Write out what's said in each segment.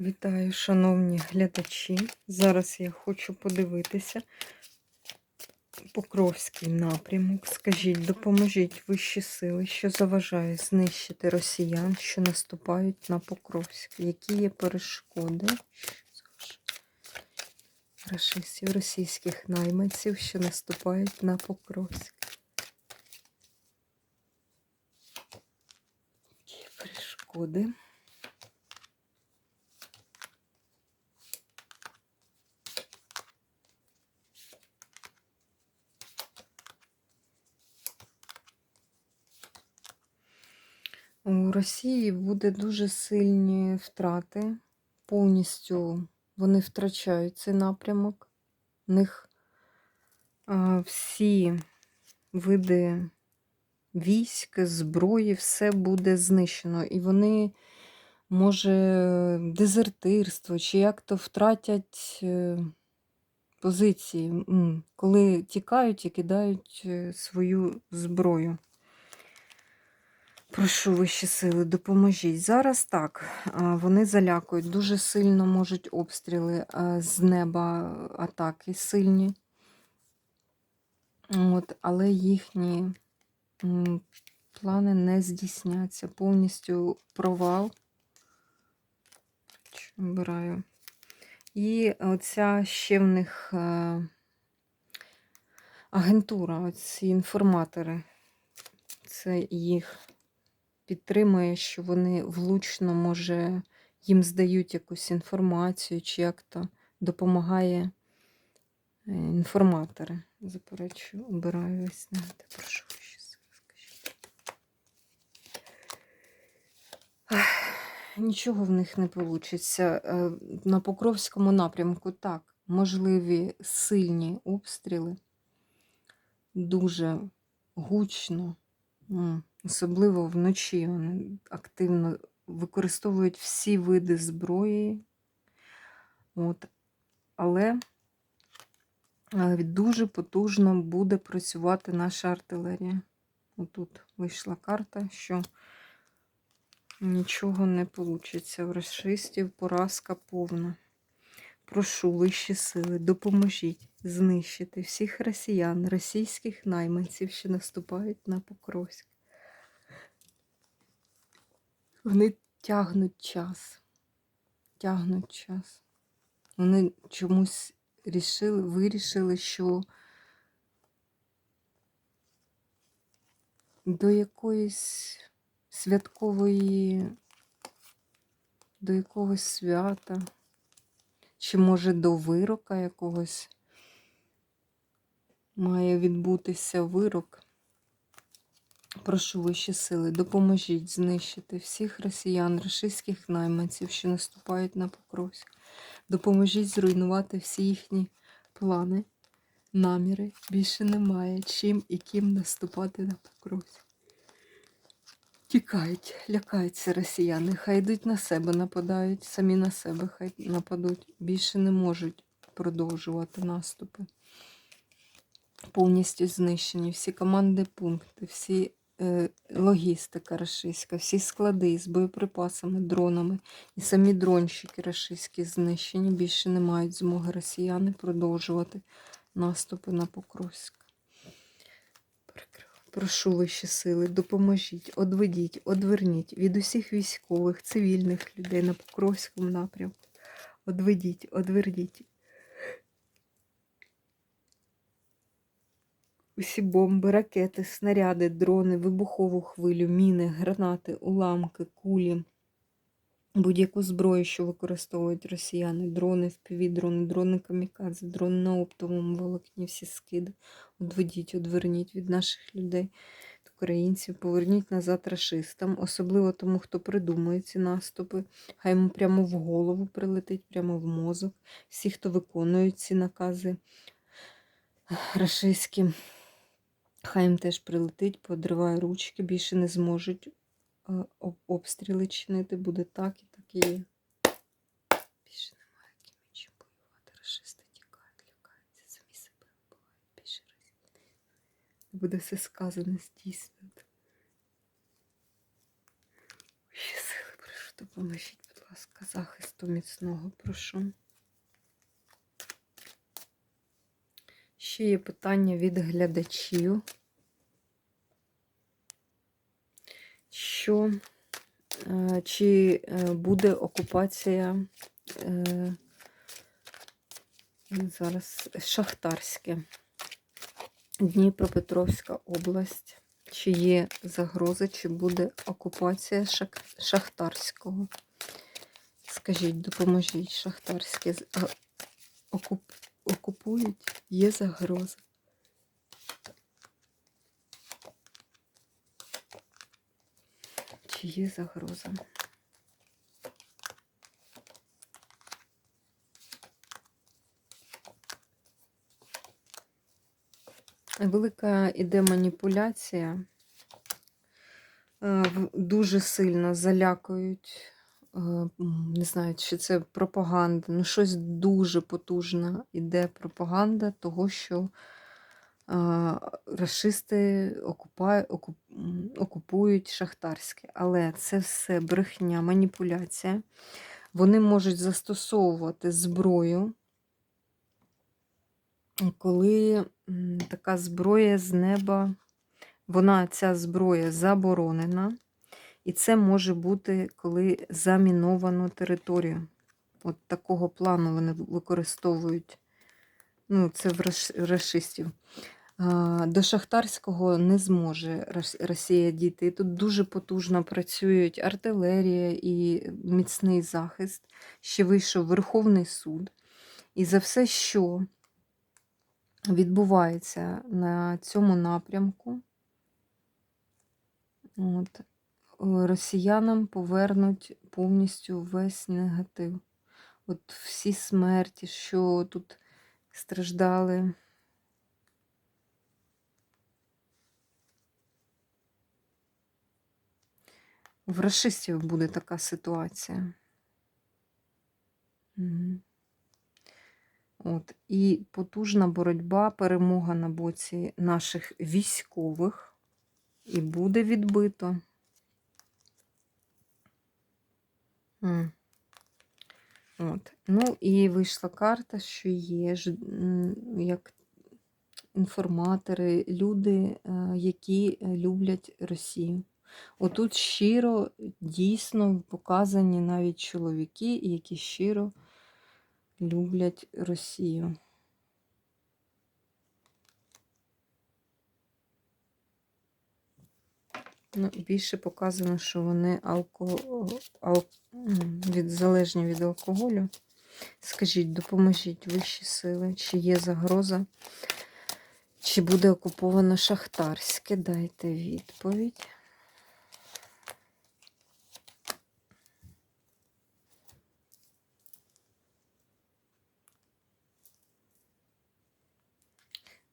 Вітаю, шановні глядачі. Зараз я хочу подивитися Покровський напрямок. Скажіть, допоможіть вищі сили, що заважає знищити росіян, що наступають на Покровськ. Які є перешкоди? Рашистів, російських найманців, що наступають на Покровськ. Які є перешкоди? У Росії буде дуже сильні втрати. Повністю вони втрачають цей напрямок. У них всі види військ, зброї, все буде знищено. І вони, може, дезертирство, чи як то втратять е, позиції, коли тікають і кидають е, свою зброю. Прошу вищі сили, допоможіть. Зараз так, вони залякують. Дуже сильно можуть обстріли з неба атаки сильні. От, але їхні плани не здійсняться. Повністю провал. Обираю. І оця ще в них е, агентура, оці інформатори. Це їх підтримує, що вони влучно, може, їм здають якусь інформацію, чи як то допомагає е, інформатори. Заперечую, обираю весь знаєте, прошу скажіть. Нічого в них не вийде. На Покровському напрямку так, можливі сильні обстріли, дуже гучно. Особливо вночі вони активно використовують всі види зброї. От. Але дуже потужно буде працювати наша артилерія. Отут вийшла карта, що нічого не вийде. В расистів поразка повна. Прошу вищі сили, допоможіть знищити всіх росіян, російських найманців, що наступають на Покровськ. Вони тягнуть час. Тягнуть час. Вони чомусь рішили, вирішили, що до якоїсь святкової, до якогось свята, чи може до вирока якогось має відбутися вирок. Прошу вищі сили, допоможіть знищити всіх росіян, рашистських найманців, що наступають на Покровськ. Допоможіть зруйнувати всі їхні плани, наміри. Більше немає чим і ким наступати на Покровськ. Тікають, лякаються росіяни, хай йдуть на себе, нападають, самі на себе хай нападуть. Більше не можуть продовжувати наступи. Повністю знищені всі команди, пункти, всі логістика рашистська, всі склади з боєприпасами, дронами і самі дронщики рашистські знищені. Більше не мають змоги росіяни продовжувати наступи на Покровськ. Прошу вищі сили, допоможіть, одведіть, одверніть від усіх військових, цивільних людей на Покровському напрямку. Одведіть, одверніть. Усі бомби, ракети, снаряди, дрони, вибухову хвилю, міни, гранати, уламки, кулі, будь-яку зброю, що використовують росіяни, дрони, впівдрони, дрони камікадзе, дрони на оптовому волокні, всі скиди. Одведіть, одверніть від наших людей, українців, поверніть назад рашистам, особливо тому, хто придумує ці наступи. Хай йому прямо в голову прилетить, прямо в мозок. Всі, хто виконують ці накази рашистські. Хай їм теж прилетить, подриває ручки, більше не зможуть е, обстріли чинити. Буде так і так і є. Більше немає чим воювати. Рашисти тікають, лякаються, самі себе вбивають більше разів. Буде все сказане, здійснено. Сили прошу, допоможіть, будь ласка, захисту міцного, прошу. Ще є питання від глядачів. Що е, чи е, буде окупація е, зараз Шахтарське, Дніпропетровська область. Чи є загроза, чи буде окупація Шахтарського? Скажіть, допоможіть Шахтарське. з- а, Окуп... Окупують? Є загроза. Чи є загроза? Велика іде маніпуляція. Е, Дуже сильно залякують. Е, Не знаю, чи це пропаганда. Ну, щось дуже потужна іде пропаганда того, що е, расисти окупують шахтарське. Але це все брехня, маніпуляція. Вони можуть застосовувати зброю, коли така зброя з неба, вона, ця зброя заборонена. І це може бути, коли заміновано територію. От такого плану вони використовують. Ну, це в. А, До Шахтарського не зможе Росія дійти. Тут дуже потужно працюють артилерія і міцний захист. Ще вийшов Верховний суд. І за все, що відбувається на цьому напрямку, от, росіянам повернуть повністю весь негатив. От всі смерті, що тут страждали. В расистів буде така ситуація. От. І потужна боротьба, перемога на боці наших військових. І буде відбито. От. Ну і вийшла карта, що є ж, як інформатори, люди, е, які люблять Росію. Отут щиро, дійсно показані навіть чоловіки, які щиро люблять Росію. Ну, більше показано, що вони алко... ал... від... залежні від алкоголю. Скажіть, допоможіть вищі сили, чи є загроза, чи буде окуповано Шахтарське? Дайте відповідь.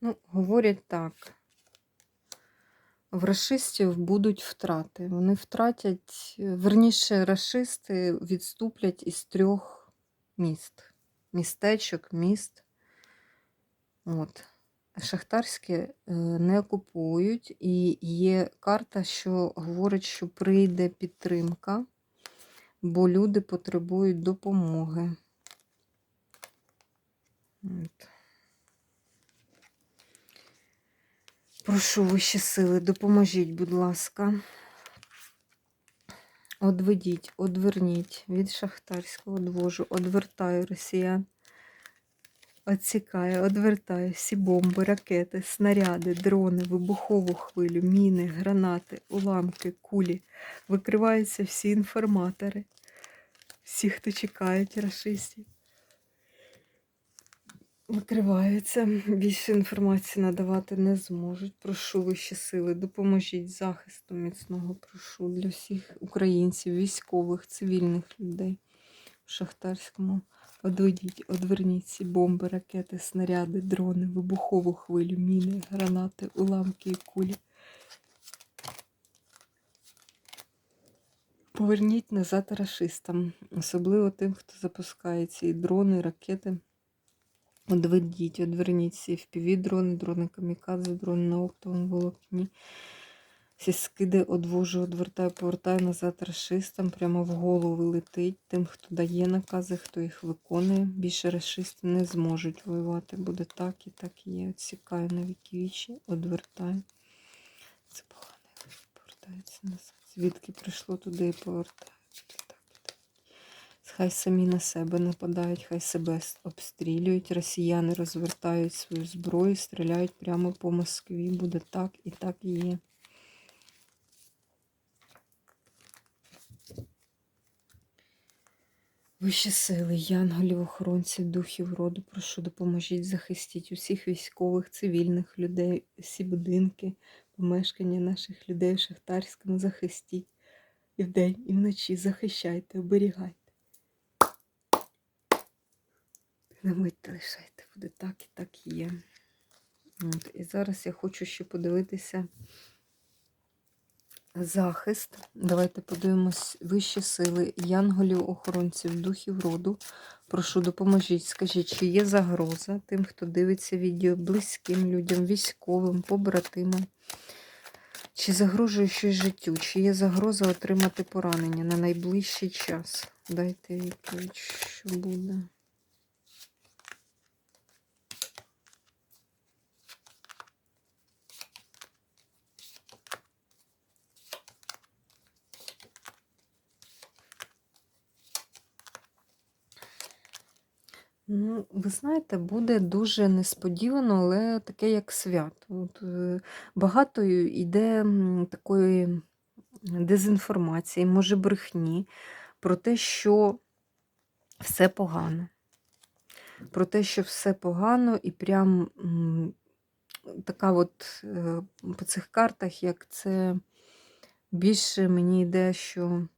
Ну, говорять так. В расистів будуть втрати. Вони втратять, верніше, расисти відступлять із трьох міст. Містечок, міст. От. Шахтарське не окупують, і є карта, що говорить, що прийде підтримка, бо люди потребують допомоги. От. Прошу вищі сили, допоможіть, будь ласка. Одведіть, одверніть від шахтарського двожу, одвертаю росіян. Отсікаю, одвертаю всі бомби, ракети, снаряди, дрони, вибухову хвилю, міни, гранати, уламки, кулі. Викриваються всі інформатори, всі, хто чекають рашистів. Викриваються. Більше інформації надавати не зможуть. Прошу вищі сили, допоможіть захисту міцного. Прошу для всіх українців, військових, цивільних людей в Шахтарському. Одведіть, одверніть ці бомби, ракети, снаряди, дрони, вибухову хвилю, міни, гранати, уламки і кулі. Поверніть назад рашистам, особливо тим, хто запускає ці дрони, ракети. Одведіть, одверніть всі FPV дрони, камікадзе, дрони на оптовому волокні. Всі скиди одвожу, одвертаю, повертаю назад расистам, прямо в голову летить. Тим, хто дає накази, хто їх виконує. Більше расисти не зможуть воювати. Буде так і так і є. Отсікаю на віки вічі, одвертаю. Це погано, повертається назад. Звідки прийшло туди і повертаю. Буде так і так. Хай самі на себе нападають, хай себе обстрілюють. Росіяни розвертають свою зброю, стріляють прямо по Москві. Буде так і так і є. Вищі сили, янголів, охоронців, духів роду, прошу, допоможіть, захистіть усіх військових, цивільних людей, всі будинки, помешкання наших людей в Шахтарському захистіть. І вдень, і вночі захищайте, оберігайте. Не мить лишайте, буде так і так є. От, і зараз я хочу ще подивитися захист. Давайте подивимось вищі сили, янголів, охоронців, духів роду. Прошу, допоможіть, скажіть, чи є загроза тим, хто дивиться відео, близьким людям, військовим, побратимам. Чи загрожує щось життю, чи є загроза отримати поранення на найближчий час? Дайте відповідь, що буде. Ну, ви знаєте, буде дуже несподівано, але таке як свято. От, е, багато йде такої дезінформації, може брехні про те, що все погано. Про те, що все погано, і прям така от е, по цих картах, як це більше мені йде, що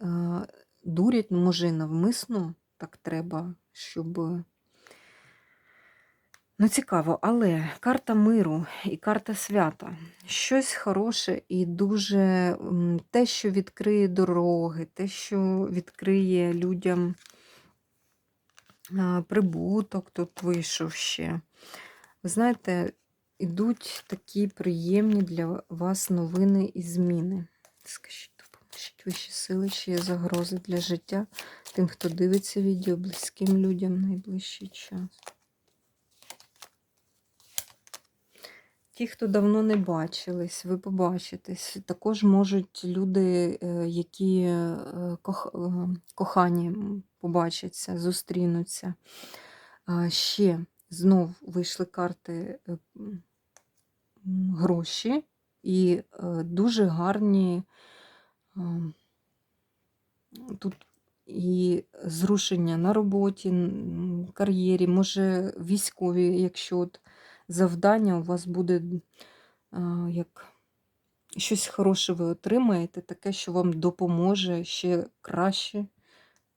е, дурять, ну, може, і навмисно так треба, щоб. Ну, цікаво, але карта миру і карта свята. Щось хороше і дуже те, що відкриє дороги, те, що відкриє людям прибуток, тут вийшов ще. Ви знаєте, ідуть такі приємні для вас новини і зміни. Скажіть, допоможіть вищі сили, чи є загрози для життя тим, хто дивиться відео, близьким людям найближчий час. Ті, хто давно не бачились, ви побачитесь. Також можуть люди, е, які е, е, кохані побачаться, зустрінуться. Ще знов вийшли карти гроші і дуже гарні тут і зрушення на роботі, кар'єрі, може військові, якщо от завдання у вас буде як щось хороше ви отримаєте, таке, що вам допоможе ще краще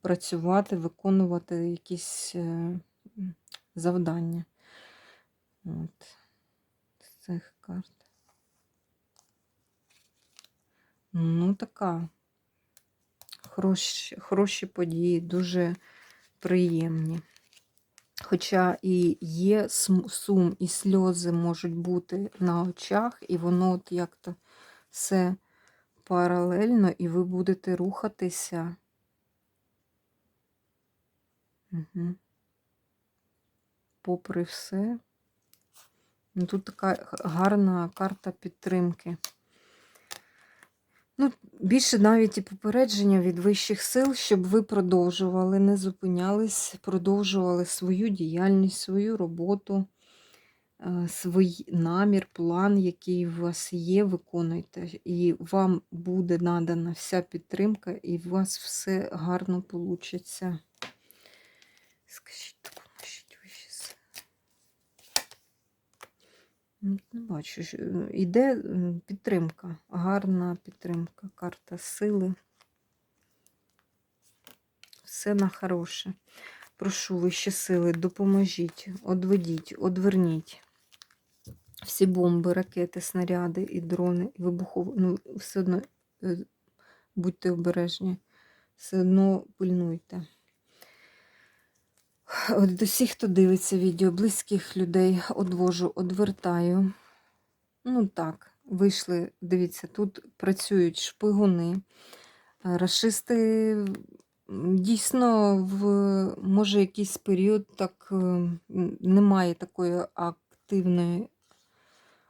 працювати, виконувати якісь е, завдання. От. З цих карт. Ну, така. Хороші, хороші події, дуже приємні. Хоча і є сум, і сльози можуть бути на очах, і воно от як-то все паралельно, і ви будете рухатися. Угу. Попри все. Ну, тут така гарна карта підтримки. Ну, більше навіть і попередження від вищих сил, щоб ви продовжували, не зупинялись, продовжували свою діяльність, свою роботу, е, свій намір, план, який у вас є, виконуйте. І вам буде надана вся підтримка, і у вас все гарно вийде. Скажіть, допоможіть вищі сили. Ну, Не бачу, іде підтримка, гарна підтримка, карта сили. Все на хороше. Прошу вищі сили, допоможіть, одведіть, одверніть. Всі бомби, ракети, снаряди і дрони, і вибухові. Ну, все одно е, будьте обережні, все одно пильнуйте. От до всіх, хто дивиться відео, близьких людей одвожу, одвертаю. Ну так, вийшли, дивіться, тут працюють шпигуни. Е, Рашисти дійсно в може якийсь період так е, немає такої активної.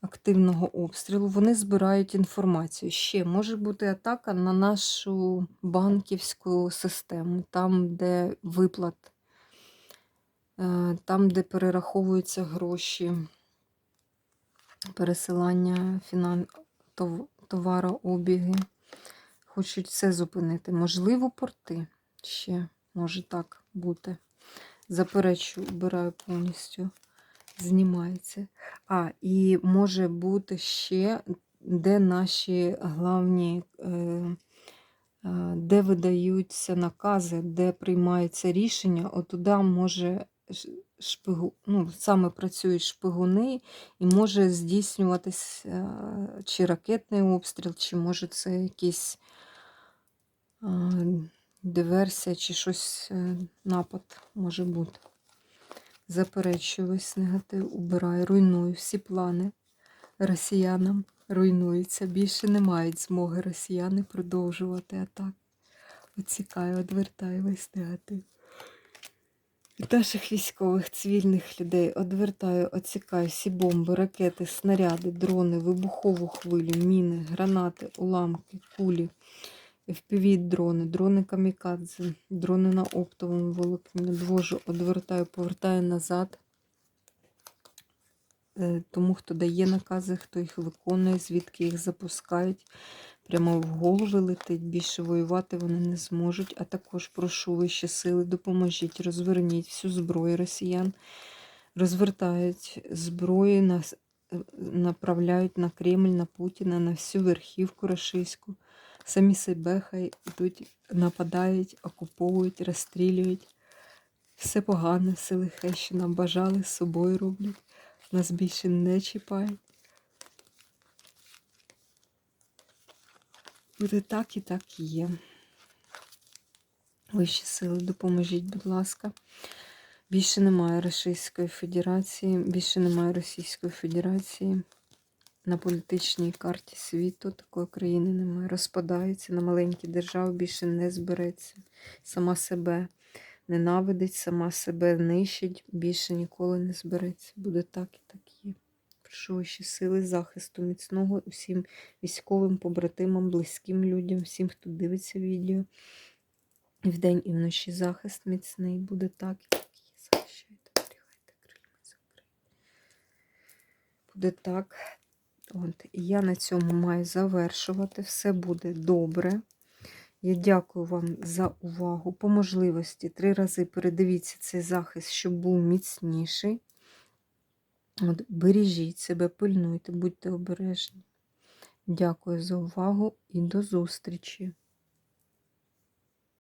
Активного обстрілу, вони збирають інформацію. Ще може бути атака на нашу банківську систему, там, де виплат, там, де перераховуються гроші, пересилання фінан... тов- товарообіги. Хочуть все зупинити. Можливо, порти ще може так бути. Заперечую, обираю повністю. Знімається. А, і може бути ще, де наші главні, е, е, де видаються накази, де приймаються рішення, отуда може шпигу, ну, саме працюють шпигуни, і може здійснюватись е, чи ракетний обстріл, чи може це якийсь е, диверсія, чи щось е, напад може бути. Заперечую весь негатив, убираю, руйную всі плани росіянам. Руйнуються. Більше не мають змоги росіяни продовжувати атаку. Оцікаю, одвертаю весь негатив. Наших військових, цивільних людей одвертаю, оцікаю всі бомби, ракети, снаряди, дрони, вибухову хвилю, міни, гранати, уламки, кулі, FPV-дрони, дрони камікадзе, дрони на оптовому волокні. двожу одвертаю, повертаю назад. Е, Тому, хто дає накази, хто їх виконує, звідки їх запускають, прямо в голови летить. Більше воювати вони не зможуть. А також прошу вищі сили, допоможіть, розверніть всю зброю росіян, розвертають зброю, нас- е, направляють на Кремль, на Путіна, на всю верхівку російську. Самі себе хай йдуть, нападають, окуповують, розстрілюють. Все погане, сили хай, що нам бажали, з собою роблять. Нас більше не чіпають. Буде так і так і є. Вищі сили, допоможіть, будь ласка. Більше немає Російської Федерації, більше немає Російської Федерації. На політичній карті світу такої країни немає. Розпадається на маленькі держави, більше не збереться. Сама себе ненавидить, сама себе нищить, більше ніколи не збереться. Буде так і так є. Прошу ваші сили захисту міцного усім військовим побратимам, близьким людям, всім, хто дивиться відео. І вдень, і вночі захист міцний буде так і так є. Захищайте, оберігайте, крильми закрийте. Буде так. От, я на цьому маю завершувати. Все буде добре. Я дякую вам за увагу. По можливості три рази передивіться цей захист, щоб був міцніший. От, бережіть себе, пильнуйте, будьте обережні. Дякую за увагу і до зустрічі!